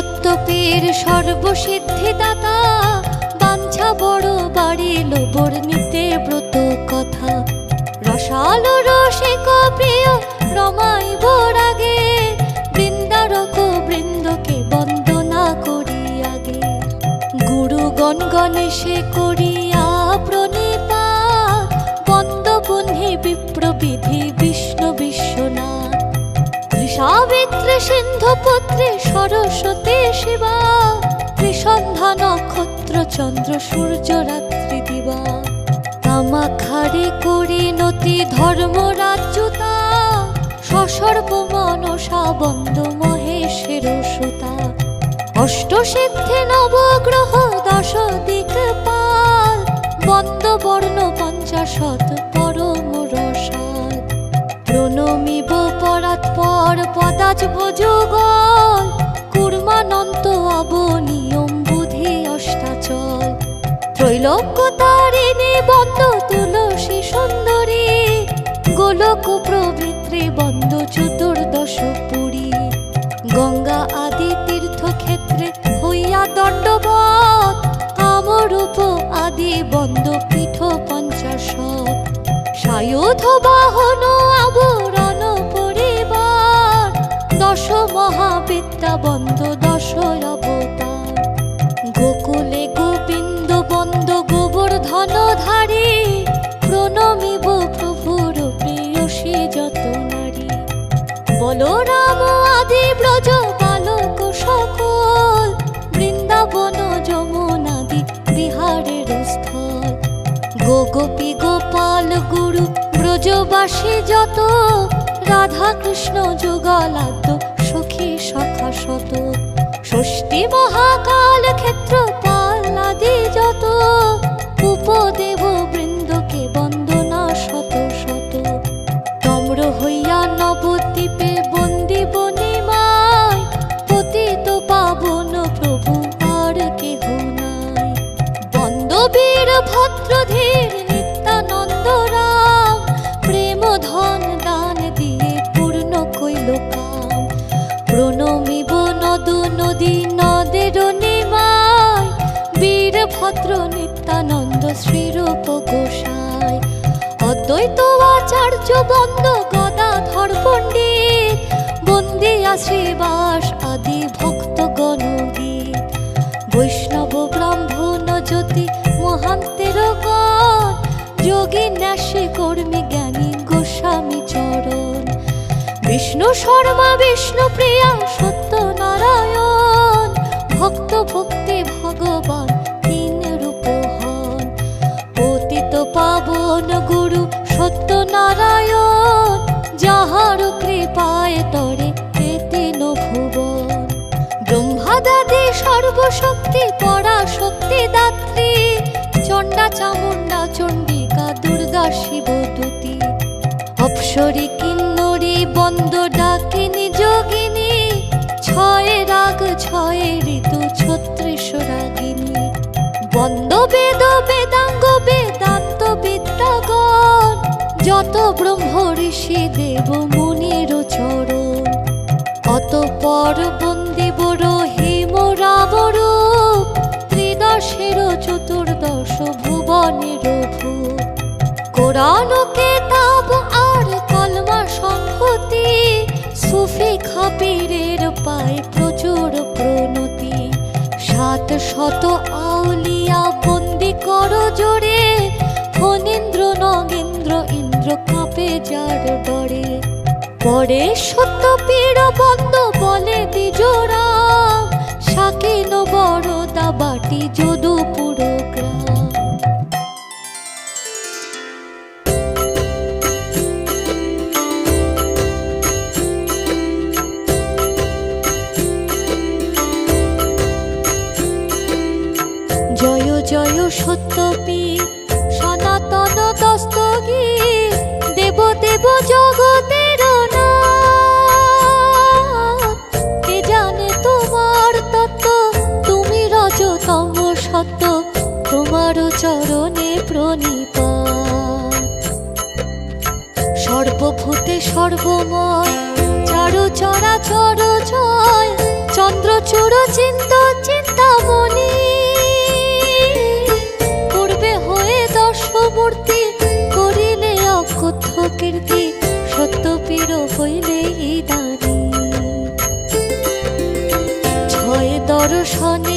সত্য সত্য পীর সর্বসিদ্ধিদাতা, বাঞ্ছা বড় বাড়ি লোবর নিতে ব্রত কথা। রসালো রসিক প্রিয়, রমাইব আগে বৃন্দারক বৃন্দকে বন্দনা করি আগে। গুরু গণগণে গণেশে করিয়া পুত্রী সরস্বতী শিবা ত্রিসন্ধ্যা নক্ষত্র চন্দ্র সূর্য রাত্রি দিবা। কামাখারে করি নতি ধর্ম রাজ্যতা সসর্ব মনসা বন্দ মহেশের সুতা। অষ্টসিদ্ধি নবগ্রহ দশ দিক পাল বন্দ বর্ণ পঞ্চাশত যুগল কুর্মানন্ত অবনিয়ম বুধি অষ্টাচল। ত্রৈলোক্য তারিণী বন্দ তুলসী সুন্দরী, গোলক প্রভৃত্রী বন্দ চতুর্দশ পুরী। গঙ্গা আদি তীর্থক্ষেত্রে হইয়া দণ্ডবত কামরূপ আদি বন্দ পীঠ পঞ্চাশত। সায়ুধ বাহন বলরাম আদি ব্রজ বালক সকল, বৃন্দাবন যমুনাদি বিহারের স্থল। গোগোপী গোপাল গুরু, ব্রজবাসী যত, রাধা কৃষ্ণ যুগলাদ্য, সখী সখা শত। ষষ্ঠী মহাকাল ক্ষেত্র আচার্য বন্দ গদাধর পণ্ডিত বন্দিয়া শ্রীবাস আদি ভক্ত গণগীত বৈষ্ণব ব্রাহ্মণ জ্যোতি মহান্তের যোগী ন্যাসে কর্মী জ্ঞানী গোস্বামী চরণ। বিষ্ণু শর্মা, বিষ্ণু প্রিয়া সত্য নারায়ণ ভক্ত ভক্তি ভগবান তিন রূপ হন পতিত পাবন গুরু নারায়ণ, যাহার কৃপায় তরে তেন ভুবন। ব্রহ্মাদাদি সর্বশক্তি পরা শক্তি দাত্রী, চণ্ডা চামুণ্ডা, চণ্ডিকা দুর্গা শিব দুতি অপসরী কিন্নরী বন্দ যত ব্রহ্ম ঋষি দেব মুনির চরণ। অতপর বন্দিব রহিম রাবরূপ ত্রিদশের চতুর্দশ ভুবনের ভূপ কোরআন কেতাব আর কলমা সংহতি, সুফি খাবিরের পায় প্রচুর প্রণতি। সাত শত আউলিয়া বন্দি কর জোরে ফণীন্দ্র নগেন্দ্র যার ডরে পরে সত্য পীড় বন্ধ বলে দিজোরা সাকিন বড় দাবাটি যদুপুর গ্রাম জয় জয় সত্যপী চরণে প্রণিপাত সর্বভূতে সর্বময় চার চারু চরাচর জয় চন্দ্রচূড় চিন্ত চিন্তামণি। পূর্বে হয়ে দর্শমূর্তি করিলে অকথ্য কীর্তি, সত্যপীর হইলে দানি ছয় দর্শনে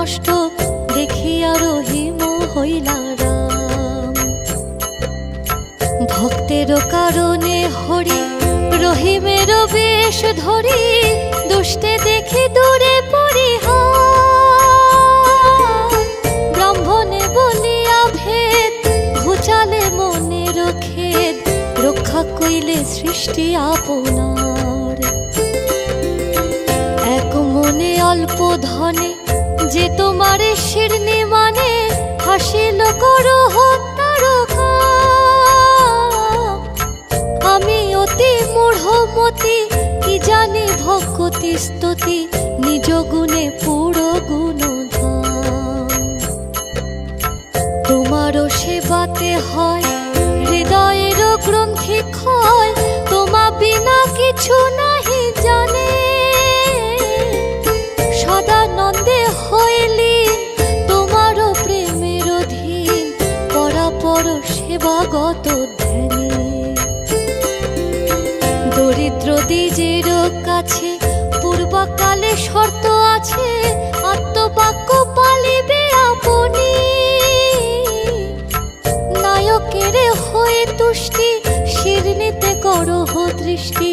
নষ্ট দেখিয়া রহিম হইলা রাম। ভক্তের কারণে হরি রহিমের বেশ ধরি, দুষ্টে দেখি দূরে পরিহার। ব্রাহ্মণে বলিয়া ভেদ ঘুচালে মনের খেদ, রক্ষা কইলে সৃষ্টি আপনার। যে তোমারে শিরনি মানে হাসিল করো হত্যার কাম। আমি অতি মূঢ়মতি, কি জানি ভক্তি স্তুতি, নিজ গুণে পুরো তোমারও সেবাতে হয় হৃদয়ের গ্রন্থি ক্ষয় তোমা বিনা কিছু নাহি সেবাগত ধ্যানে দরিদ্র দ্বিজের কাছে পূর্বকালে শর্ত আছে, আত্মবাক্য পালিবে আপনি। নায়কের হয়ে তুষ্টি, শিরনিতে করহ দৃষ্টি।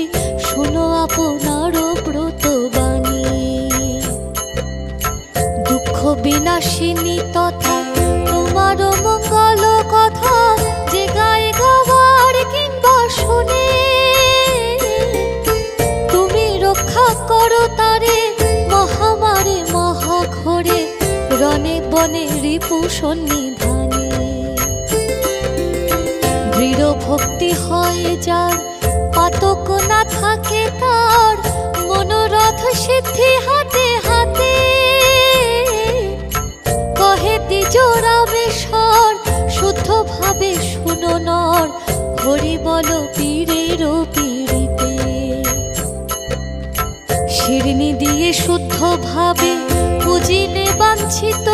সন্নিধানে। দৃঢ় ভক্তি হয় যার, পাতক না থাকে তার, মনোরথ সিদ্ধি হাতে হাতে। কহে দ্বিজরামেশ্বর শুদ্ধ ভাবে শুনো নর, হরি বল পীরের পীড়িতে। শিরনি দিয়ে শুদ্ধ ভাবে পুজিলে বাঞ্ছিত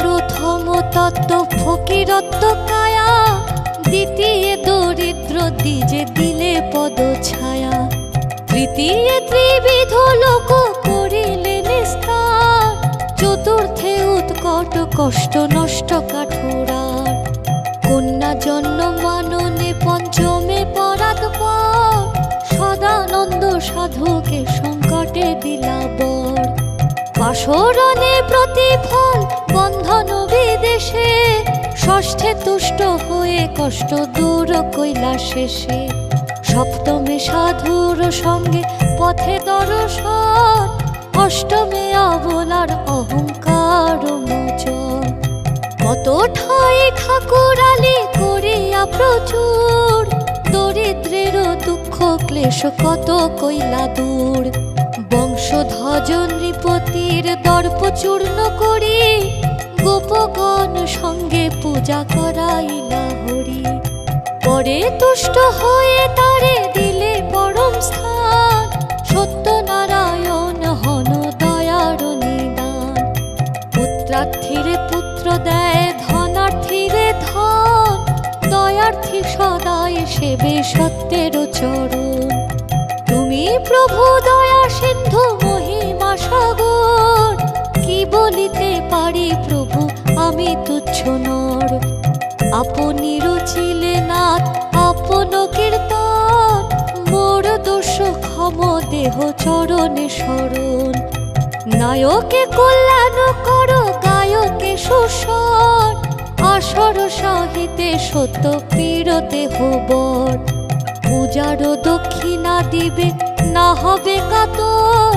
প্রথম তত্ত্ব ফকিরত্ব কায়া দ্বিতীয় দরিদ্র দ্বিজে দিলে পদ ছায়া তৃতীয় ত্রিবিধ কষ্ট নষ্ট কাঠুরার। কন্যা জন্ম মাননে পঞ্চমে পরাত পর। সদানন্দ সাধুকে সংকটে দিলা বর। পাশরণে প্রতিফল বন্ধন বিদেশে। ষষ্ঠে তুষ্ট হয়ে কষ্ট দূর কইলা শেষে। সপ্তমে সাধুর সঙ্গে পথে দর্শন। অষ্টমে অবলার অহংকার কত ঠাই ঠাকুরালি করিয়া প্রচুর। দরিদ্রের দুঃখ ক্লেশ কত কইলা দূর। বংশধ্বজ নৃপতির দর্প চূর্ণ করি। গোপগণ সঙ্গে পূজা করাইলা হরি। পরে তুষ্ট হয়ে তারে প্রভু দয়া সিন্ধু মহিমা সাগর, কি বলিতে পারি প্রভু, আমি তুচ্ছ নর। আপনি রুচিলে নাথ, আপন কীর্তন, মোর দোষ ক্ষম দেহ চরণে শরণ নায়কে কল্যাণ করো, গায়কে সুস্বর আসর সাহিতে সত্য পীরতে হবর। পূজার দক্ষিণা দিবে, না হবে কাতর,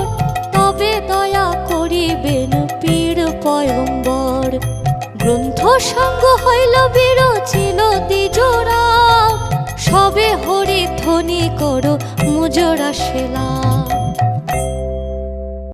তবে দয়া করিবেন পীর পয়ম্বর। গ্রন্থ সঙ্গ হইল বিরচিল দিজোরা সবে হরি ধ্বনি করো মুজরা সেলা।